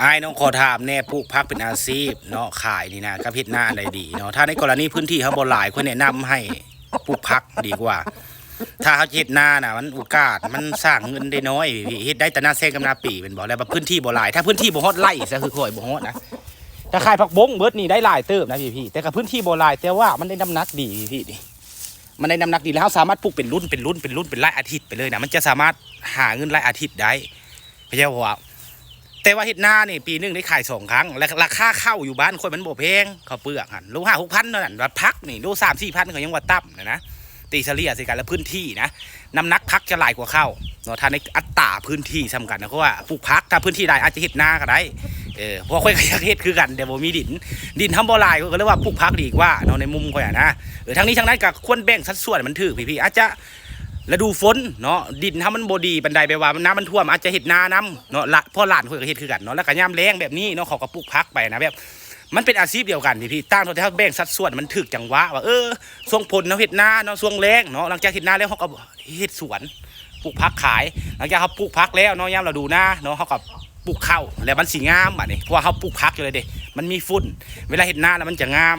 อ้ายน้องขอถามแน่ปลูกพักเป็นอาชีพเนาะขายนี่นะกับเฮ็ดหน้าอะไรดีเนาะถ้าในกรณีพื้นที่เขาบ่หลายควรแนะนำให้ปลูกพักดีกว่า ถ้าเขาเฮ็ดหน้าน่ะมันโอกาสมันสร้างเงินได้น้อยพี่เฮ็ดได้แต่หน้าแซงกับหน้าปีเป็นบ่แล้วว่าพื้นที่บ่หลายถ้าพื้นที่บ่ฮอดไร่ซะคือข่อยบ่ฮอดนะถ้าขายผักบงเบิดนี่ได้หลายเติบนะพี่พี่แต่กับพื้นที่บ่หลายแต่ว่ามันได้น้ำหนักดีพี่พี่นี่มันได้น้ำหนักดีแล้วสามารถปลูกเป็นรุ่นเป็นรุ่นเป็นรุ่นเป็นรายอาทิตย์ไปเลยนะมันจะสามารถหาเงินรายอาทิตย์ได้ไม่ใช่ว่า แต่ว่าเห็ดหน้านี่ปีหนึงได้ขายสองครั้ง และราคาเข้าอยู่บ้านคนมันโบ่แพงเขาเปลือกหันลูกห้าหกพันเท่านั้นว่าพักนี่ลูกสามสี่พันเขายังว่าต่ำนะนะตีเฉลี่ยสิกันแล้วพื้นที่นะน้ำหนักพักจะหลายกว่าเข้าเนาะถ้าในอัตราพื้นที่สำคัญนะเพราะว่าปลูกพักถ้าพื้นที่ใดอาจจะเห็ดหน้าก็ได้เออเพราะค่อยอยากเห็ดคือกันแต่บ่มีดิน ดินทำบ่ลายก็เลยกว่าปลูกพักดีกว่าเนาะในมุมข่อยนะเออทั้งนี้ทั้งนั้นก็ควรแบ่งสัดส่วนมันถือพี่ๆอาจจะ ฤดูฝนเนาะดินถ้ามันบดีบันไดไปว่าน้ำมันท่วมอาจจะเห็ดนาน้ำเนาะละพ่อหลานเพื่อนก็เห็ดคือกันเนาะแล้วก็ย่ำแรงแบบนี้เนาะเขาก็ปลูกพักไปนะแบบมันเป็นอาชีพเดียวกันพี่พี่ตั้งตัวที่เขาแบ่งสัดส่วนมันถึกจังหวะว่าเออช่วงผลเนาะเห็ดนาเนาะช่วงแรงเนาะหลังจากเห็ดนาแล้วเขาก็เห็ดสวนปลูกพักขาย หลังจากเขาปลูกพักแล้วเนาะย่ำเราดูหน้าเนาะเขาก็ปลูกข้าวแล้วมันสีงามอะนี่เพราะว่าเขาปลูกพักอยู่เลยเด็มันมีฝุ่น เวลาเห็ดนาแล้วมันจะงาม